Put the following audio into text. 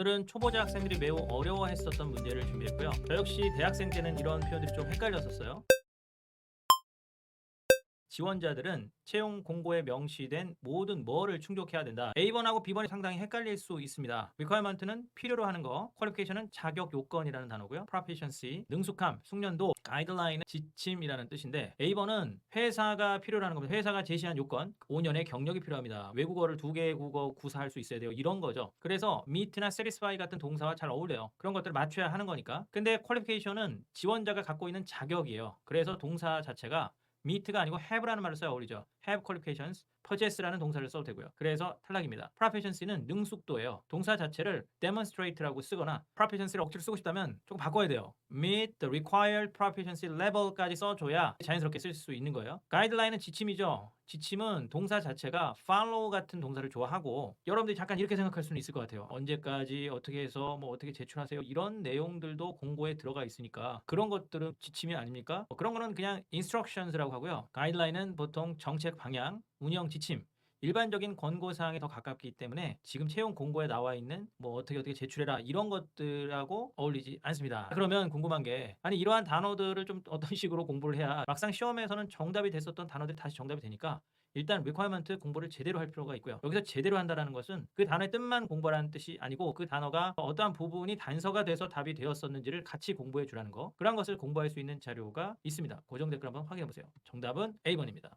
오늘은 초보자 학생들이 매우 어려워했었던 문제를 준비했고요. 저 역시 대학생 때는 이런 표현들이 좀 헷갈렸었어요. 지원자들은 채용 공고에 명시된 모든 뭐를 충족해야 된다. A번하고 B번이 상당히 헷갈릴 수 있습니다. requirement는 필요로 하는 거, qualification은 자격 요건이라는 단어고요. proficiency, 능숙함, 숙련도, guideline은 지침이라는 뜻인데 A번은 회사가 필요로 하는 겁니다. 회사가 제시한 요건, 5년의 경력이 필요합니다. 외국어를 두 개의 국어 구사할 수 있어야 돼요. 이런 거죠. 그래서 meet나 satisfy 같은 동사와 잘 어울려요. 그런 것들을 맞춰야 하는 거니까. 근데 qualification은 지원자가 갖고 있는 자격이에요. 그래서 동사 자체가 meet가 아니고 have라는 말을 써야 어울리죠. have qualifications, possess라는 동사를 써도 되고요. 그래서 탈락입니다. proficiency는 능숙도예요. 동사 자체를 demonstrate라고 쓰거나 proficiency를 억지로 쓰고 싶다면 조금 바꿔야 돼요. meet the required proficiency level까지 써줘야 자연스럽게 쓸 수 있는 거예요. 가이드라인은 지침이죠. 지침은 동사 자체가 follow 같은 동사를 좋아하고 여러분들이 잠깐 이렇게 생각할 수는 있을 것 같아요. 언제까지 어떻게 해서 뭐 어떻게 제출하세요 이런 내용들도 공고에 들어가 있으니까 그런 것들은 지침이 아닙니까? 뭐 그런 거는 그냥 instructions라고 하고요. 가이드라인은 보통 정책 방향, 운영 지침 일반적인 권고 사항에 더 가깝기 때문에 지금 채용 공고에 나와 있는 뭐 어떻게 어떻게 제출해라 이런 것들하고 어울리지 않습니다. 그러면 궁금한 게 아니 이러한 단어들을 좀 어떤 식으로 공부를 해야 막상 시험에서는 정답이 됐었던 단어들이 다시 정답이 되니까 일단 requirement 공부를 제대로 할 필요가 있고요. 여기서 제대로 한다라는 것은 그 단어의 뜻만 공부하라는 뜻이 아니고 그 단어가 어떠한 부분이 단서가 돼서 답이 되었었는지를 같이 공부해 주라는 거. 그런 것을 공부할 수 있는 자료가 있습니다. 고정 댓글 한번 확인해 보세요. 정답은 A번입니다.